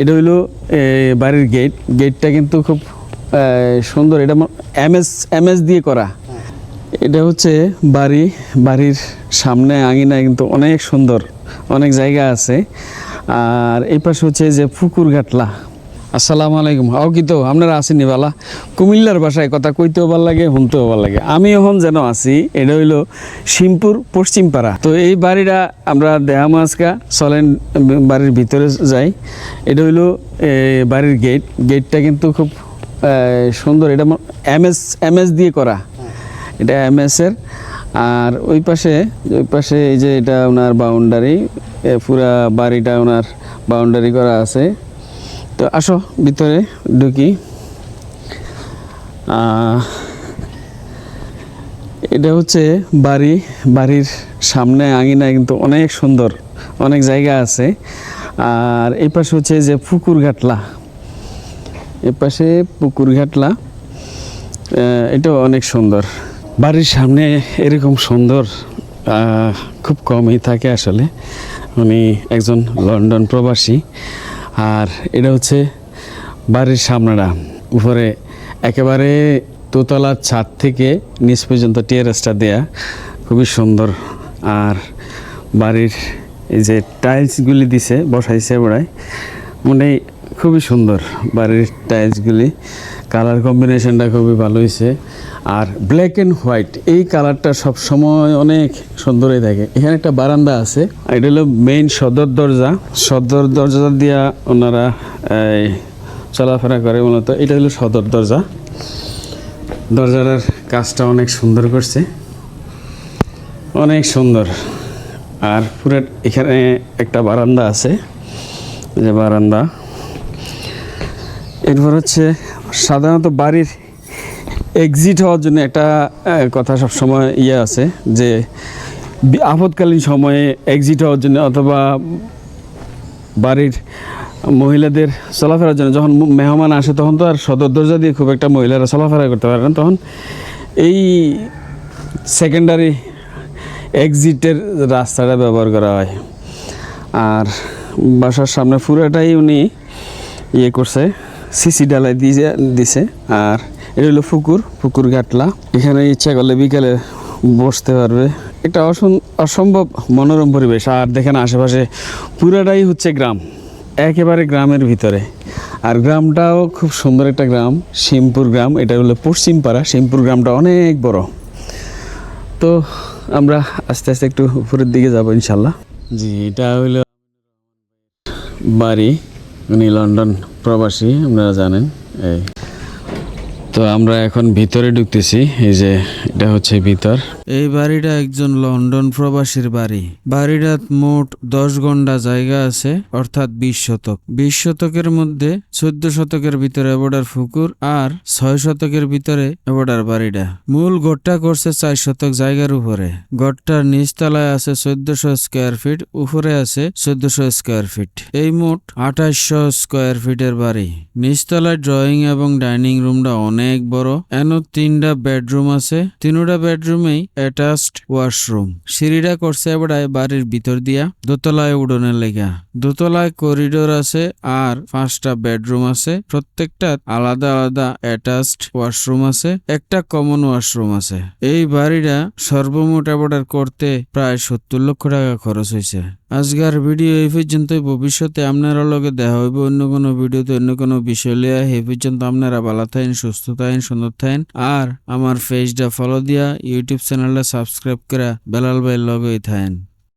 এটা হইল বাড়ির গেট গেটটা কিন্তু খুব সুন্দর। এটা এমএস এমএস দিয়ে করা। এটা হচ্ছে বাড়ি। বাড়ির সামনে আঙিনা কিন্তু অনেক সুন্দর, অনেক জায়গা আছে। আর এই পাশে হচ্ছে যে পুকুর ঘাটলা। আসসালামু আলাইকুম। আও কি তো, আপনারা আসেনি বালা? কুমিল্লার ভাষায় কথা কইতেও ভালো লাগে, শুনতেও ভালো লাগে। আমি এখন যেন আছি, এটা হইল শিমপুর পশ্চিমপাড়া। তো এই বাড়িটা আমরা দেহা মাছকা চলেন বাড়ির ভিতরে যাই। এটা হইল বাড়ির গেট। গেটটা কিন্তু খুব সুন্দর। এটা এমএস এমএস দিয়ে করা। এটা এমএস এর। আর ওই পাশে ওই পাশে এই যে এটা ওনার বাউন্ডারি পুরা বাড়িটা ওনার বাউন্ডারি করা আছে। তো আসো, ভিতরে ঢুকি। এটা হচ্ছে বাড়ি। বাড়ির সামনে আঙিনা কিন্তু অনেক সুন্দর, অনেক জায়গা আছে। আর এই পাশে হচ্ছে যে পুকুর ঘাটলা। এ পাশে পুকুর ঘাটলা। এটাও অনেক সুন্দর। বাড়ির সামনে এরকম সুন্দর খুব কমই থাকে আসলে। উনি একজন লন্ডন প্রবাসী। আর এটা হচ্ছে বাড়ির সামনেটা। উপরে একেবারে দোতলার ছাদ থেকে নিচ পর্যন্ত টেরেসটা দেয়া। খুবই সুন্দর। আর বাড়ির এই যে টাইলসগুলি দিছে, বসাইছে ওরাই মানে খুবই সুন্দর বাড়ির টাইলসগুলি কালার কম্বিনেশনটা খুবই ভালো হয়েছে আর ব্ল্যাক অ্যান্ড হোয়াইট এই কালারটা সব সময় অনেক সুন্দরই থাকে। এখানে একটা বারান্দা আছে এটা হলো মেইন সদর দরজা। সদর দরজা দিয়া ওনারা চলাফেরা করে মূলত। এটা হলো সদর দরজা। দরজাটার কাজটা অনেক সুন্দর করছে। অনেক সুন্দর। আর পুরো এখানে একটা বারান্দা আছে। যে বারান্দা। এরপর হচ্ছে সাধারণত বাড়ির এক্সিট হওয়ার জন্য একটা কথা সব সময় ইয়ে আছে যে আপদকালীন সময়ে এক্সিট হওয়ার জন্য অথবা বাড়ির মহিলাদের চলাফেরার জন্য যখন মেহমান আসে তখন তো আর সদর দরজা দিয়ে খুব একটা মহিলারা চলাফেরা করতে পারে না। তখন এই সেকেন্ডারি এক্সিটের রাস্তাটা ব্যবহার করা হয়। আর বাসার সামনে পুরোটাই উনি ইয়ে করছে। সিসি ডালাই দিয়ে দিছে। আর এটা হলো পুকুর পুকুর গাটলা। এখানে ইচ্ছা করলে বিকালে বসতে পারবে। একটা অসম- অসম্ভব মনোরম পরিবেশ। আর দেখেন আশেপাশে পুরাটাই হচ্ছে গ্রাম। একেবারে গ্রামের ভিতরে। আর গ্রামটাও খুব সুন্দর একটা গ্রাম, শিমপুর গ্রাম। এটা হলো পশ্চিমপাড়া। শিমপুর গ্রামটা অনেক বড়। তো আমরা আস্তে আস্তে একটু উপরের দিকে যাব ইনশাল্লাহ। জি, এটা হইল বাড়ি, উনি লন্ডন প্রবাসী আপনারা জানেন এই তো আমরা এখন ভিতরে ঢুকতেছি, এই যে এটা হচ্ছে ভিতর। এই বাড়িটা একজন লন্ডন প্রবাসীর বাড়ি। বাড়িটাত মোট দশ গন্ডা জায়গা আছে, অর্থাৎ বিশ শতক। বিশ শতকের মধ্যে চোদ্দ শতকের ভিতরে এবডার ফুকুর আর ছয় শতকের ভিতরে এবডার বাড়িটা। মূল গড়টা করছে চার শতক জায়গার উপরে। গড়টার নিচতলায় আছে চোদ্দশো স্কোয়ার ফিট, উপরে আছে চোদ্দশো স্কোয়ার ফিট। এই মোট আঠাশশো স্কোয়ার ফিটের বাড়ি। নিচতলায় ড্রয়িং এবং ডাইনিং রুমটা অনেক বড়। এন তিনটা বেডরুম আছে? তিনটা বেডরুমেই অ্যাটাচড ওয়াশরুম সিঁড়িটা করছে এবারে বাড়ির ভিতর দিয়া, দোতলায় উড়নের লেগা। দোতলায় করিডোর আছে আর পাঁচটা বেডরুম আছে। প্রত্যেকটা আলাদা আলাদা অ্যাটাচড ওয়াশরুম আছে, একটা কমন ওয়াশরুম আছে। এই বাড়িটা সর্বমোট অর্ডার করতে প্রায় সত্তর লক্ষ টাকা খরচ হয়েছে। আজকের ভিডিও এই পর্যন্ত ভবিষ্যতে আপনারা লগে দেখা হইব অন্য কোনো ভিডিওতে, অন্য কোনো বিষয় লিয়া এই পর্যন্ত আপনারা ভালো থাকেন, সুস্থ থাকেন সুন্দর থাকেন আর আমার ফেসডা ফলো দিয়া ইউটিউব চ্যানেলটা সাবস্ক্রাইব করা বেলাল ভাই লগই থাকেন